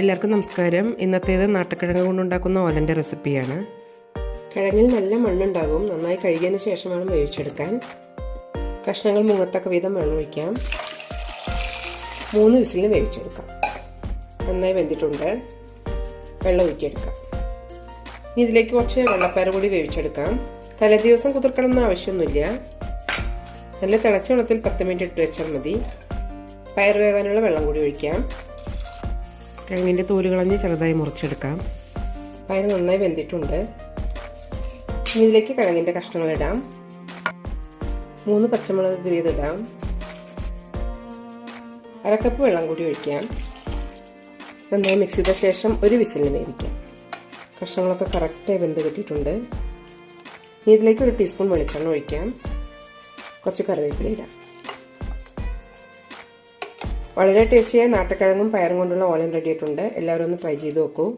എല്ലാവർക്കും നമസ്കാരം. ഇന്നത്തേത് നാട്ടുകിഴങ്ങ് കൊണ്ടുണ്ടാക്കുന്ന ഓലന്റെ റെസിപ്പിയാണ്. കിഴങ്ങിൽ നല്ല മണ്ണുണ്ടാകും. നന്നായി കഴുകിയതിന് ശേഷം വേണം വേവിച്ചെടുക്കാൻ. കഷ്ണങ്ങൾ മുങ്ങത്തക്ക വീതം വെള്ളമൊഴിക്കാം മൂന്ന് വിസിലിന് വേവിച്ചെടുക്കാം. നന്നായി വെന്തിട്ടുണ്ട്. വെള്ളം ഒഴിക്കിയെടുക്കാം ഇനി ഇതിലേക്ക് കുറച്ച് വെള്ളപ്പയർ കൂടി വേവിച്ചെടുക്കാം. തലേദിവസം കുതിർക്കണം എന്ന് ആവശ്യമൊന്നുമില്ല. നല്ല തിളച്ച വെള്ളത്തിൽ പത്ത് മിനിറ്റ് ഇട്ട് വെച്ചാൽ മതി. പയർ വേവാനുള്ള വെള്ളം കൂടി ഒഴിക്കാം. കിഴങ്ങിന്റെ തോൽ കളഞ്ഞ് ചെറുതായി മുറിച്ചെടുക്കാം. പയർ നന്നായി വെന്തിട്ടുണ്ട്. ഇതിലേക്ക് കിഴങ്ങിന്റെ കഷ്ണങ്ങൾ ഇടാം. മൂന്ന് പച്ചമുളക് ഗ്രീതിടാം അരക്കപ്പ് വെള്ളം കൂടി ഒഴിക്കാം. നന്നായി മിക്സ് ചെയ്ത ശേഷം ഒരു വിസിലിന് വേവിക്കാം. കഷ്ണങ്ങളൊക്കെ കറക്റ്റായി വെന്ത് കിട്ടിയിട്ടുണ്ട്. ഇതിലേക്ക് ഒരു ടീസ്പൂൺ വെളിച്ചെണ്ണ ഒഴിക്കാം. കുറച്ച് കറിവേപ്പില ഇടാം. വളരെ ടേസ്റ്റിയായ നാട്ടുകിഴങ്ങും പയറും കൊണ്ടുള്ള ഓലൻ റെഡി ആയിട്ടുണ്ട്. എല്ലാവരും ഒന്ന് ട്രൈ ചെയ്ത് നോക്കൂ.